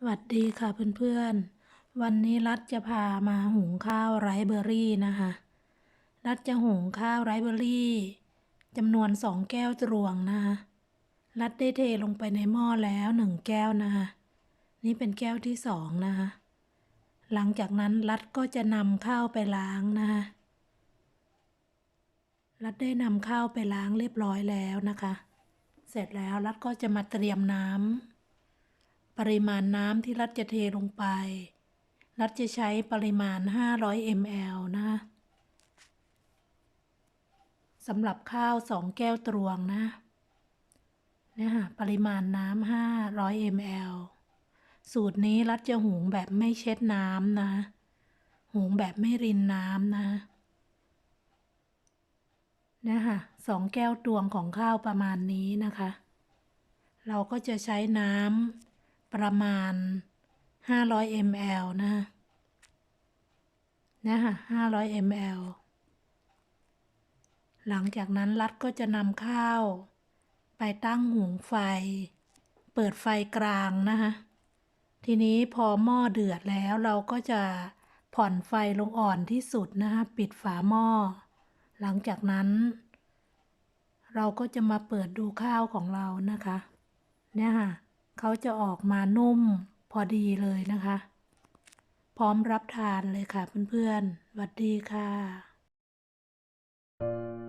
สวัสดีค่ะเพื่อนๆ วันนี้รัฐจะพามาหุงข้าวไรเบอร์รี่นะคะ รัฐจะหุงข้าวไรเบอร์รี่จำนวนสองแก้วตวงนะคะ รัฐได้เทลงไปในหม้อแล้วหนึ่งแก้วนะคะนี่เป็นแก้วที่สองนะคะหลังจากนั้นรัฐก็จะนำข้าวไปล้างนะคะรัฐได้นำข้าวไปล้างเรียบร้อยแล้วนะคะ เสร็จแล้วรัฐก็จะมาเตรียมน้ำ ปริมาณน้ำที่รัฐจะเทลงไป รัฐจะใช้ปริมาณ 500 ml นะสำหรับข้าว 2 แก้วตวงนะเนี่ยค่ะปริมาณน้ำ500 ml สูตรนี้รัฐจะหุงแบบไม่เช็ดน้ำนะ หุงแบบไม่รินน้ำนะเนี่ยค่ะสองแก้วตวงของข้าวประมาณนี้นะคะ เราก็จะใช้น้ำ ประมาณ 500 ml นะนะคะ500 ml หลังจากนั้นรัดก็จะนำข้าว ไปตั้งหุงไฟ เปิดไฟกลางนะคะทีนี้พอหม้อเดือดแล้วเราก็จะผ่อนไฟลงอ่อนที่สุดนะคะปิดฝาหม้อ หลังจากนั้น เราก็จะมาเปิดดูข้าวของเรานะคะ เนี่ยค่ะ เขาจะออกมานุ่มพอดีเลยนะคะ พร้อมรับทานเลยค่ะเพื่อนๆสวัสดีค่ะ